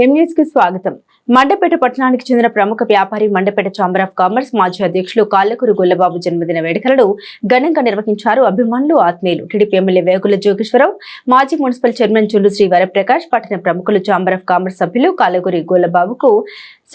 ఎంన్యూస్కి స్వాగతం. మండపేట పట్టణానికి చెందిన ప్రముఖ వ్యాపారి మండపేట ఛాంబర్ ఆఫ్ కామర్స్ మాజీ అధ్యక్షులు కాళ్ళకూరు గొల్లబాబు జన్మదిన వేడుకలను ఘనంగా నిర్వహించారు అభిమానులు ఆత్మీయులు. టీడీపీ ఎమ్మెల్యే వేగుల జోగేశ్వరరావు మాజీ మున్సిపల్ చైర్మన్ చుండు శ్రీ వరప్రకాష్ పట్టణ ప్రముఖులు ఛాంబర్ ఆఫ్ కామర్స్ సభ్యులు కాళ్ళకూరి గొల్లబాబుకు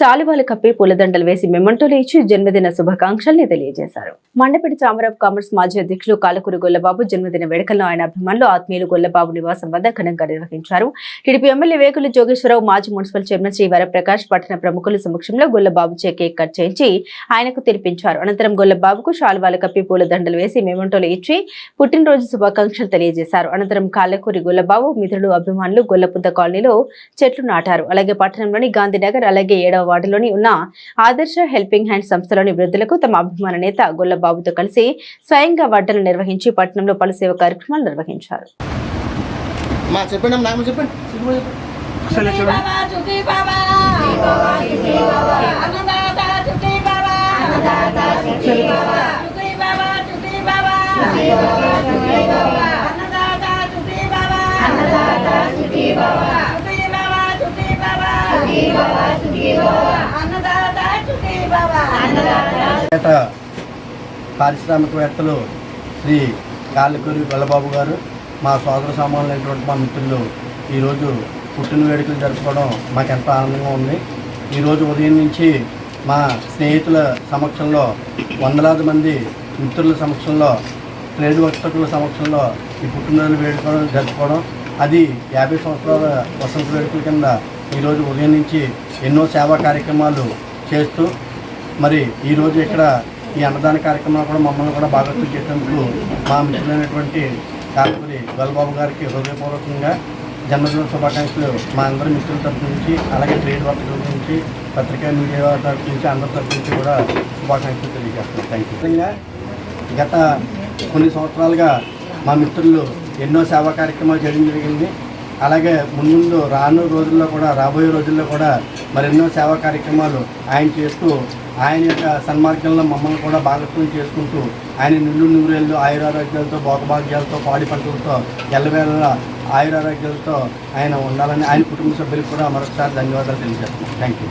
శాలువాలు కప్పి పూలదండలు వేసి మెమంటోలు ఇచ్చి జన్మదిన శుభాకాంక్షల్ని తెలియజేశారు. మండపేట ఛాంబర్ ఆఫ్ కామర్స్ మాజీ అధ్యక్షులు కాళ్ళకూరి గొల్లబాబు జన్మదిన వేడుకలను ఆయన అభిమానులు ఆత్మీయులు గొల్లబాబు నివాసం వద్ద ఘనంగా నిర్వహించారు. టీడీపీ ఎమ్మెల్యే వేగుల జోగేశ్వరరావు మాజీ మున్సిపల్ చైర్మన్ శ్రీ వరప్రకాష్ పట్టణ ప్రముఖుల సమక్షంలో గొల్లబాబు చే కేక్ కట్ చేయించి ఆయనకు తినిపించారు. అనంతరం గొల్లబాబుకు శాలువాలు కప్పి పూలదండలు వేసి మెమంటోలు ఇచ్చి పుట్టినరోజు శుభాకాంక్షలు తెలియజేశారు. అనంతరం కాళ్ళకూరి గొల్లబాబు మిత్రులు అభిమానులు గొల్లపుద్ద కాలనీలో చెట్లు నాటారు. అలాగే పట్టణంలోని గాంధీనగర్ అలాగే ఏడవ వార్డులోని ఉన్న ఆదర్శ హెల్పింగ్ హ్యాండ్ సంస్థలోని వృద్ధులకు తమ అభిమాన నేత గొల్లబాబుతో కలిసి స్వయంగా వడ్డలు నిర్వహించి పట్టణంలో పలు సేవ కార్యక్రమాలు నిర్వహించారు. మా చెప్పండి పేట పారిశ్రామికవేత్తలు శ్రీ కాళ్ళకూరి గొల్లబాబు గారు మా సోదర సమానులైనటువంటి మా మిత్రులు ఈరోజు పుట్టిన వేడుకలు జరుపుకోవడం మాకు ఎంతో ఆనందంగా ఉంది. ఈరోజు ఉదయం నుంచి మా స్నేహితుల సమక్షంలో వందలాది మంది మిత్రుల సమక్షంలో ట్రేడ్ వర్తకుల సమక్షంలో ఈ పుట్టినరోజు వేడుకోవడం జరుపుకోవడం. అది యాభై సంవత్సరాల వసంత వేడుకల కింద ఈరోజు ఉదయం నుంచి ఎన్నో సేవా కార్యక్రమాలు చేస్తూ మరి ఈరోజు ఇక్కడ ఈ అన్నదాన కార్యక్రమాలు కూడా మమ్మల్ని కూడా భాగస్వామ్యం చేసినందుకు మా మిత్రులైనటువంటి కాకూరి గల్బాబు గారికి హృదయపూర్వకంగా జన్మదిన శుభాకాంక్షలు. మా అందరి మిత్రుల తరఫు నుంచి అలాగే ట్రేడ్ వర్తకుల నుంచి పత్రికా మీడియా తరఫు నుంచి అందరి తరఫు నుంచి కూడా శుభాకాంక్షలు తెలియజేస్తున్నాను థ్యాంక్ యూ గత కొన్ని సంవత్సరాలుగా మా మిత్రులు ఎన్నో సేవా కార్యక్రమాలు చేయడం జరిగింది. అలాగే ముందు రాను రోజుల్లో కూడా రాబోయే రోజుల్లో కూడా మరెన్నో సేవా కార్యక్రమాలు ఆయన చేస్తూ ఆయన యొక్క సన్మార్గంలో మమ్మల్ని కూడా భాగస్వామ్యం చేసుకుంటూ ఆయన నిల్లు నూరేళ్ళు ఆయురారోగ్యాలతో భోగభాగ్యాలతో పాడి పంటలతో ఎల్లవేళ ఆయురారోగ్యాలతో ఆయన ఉండాలని ఆయన కుటుంబ సభ్యులకు కూడా మరొకసారి ధన్యవాదాలు తెలియజేస్తున్నాను థ్యాంక్ యూ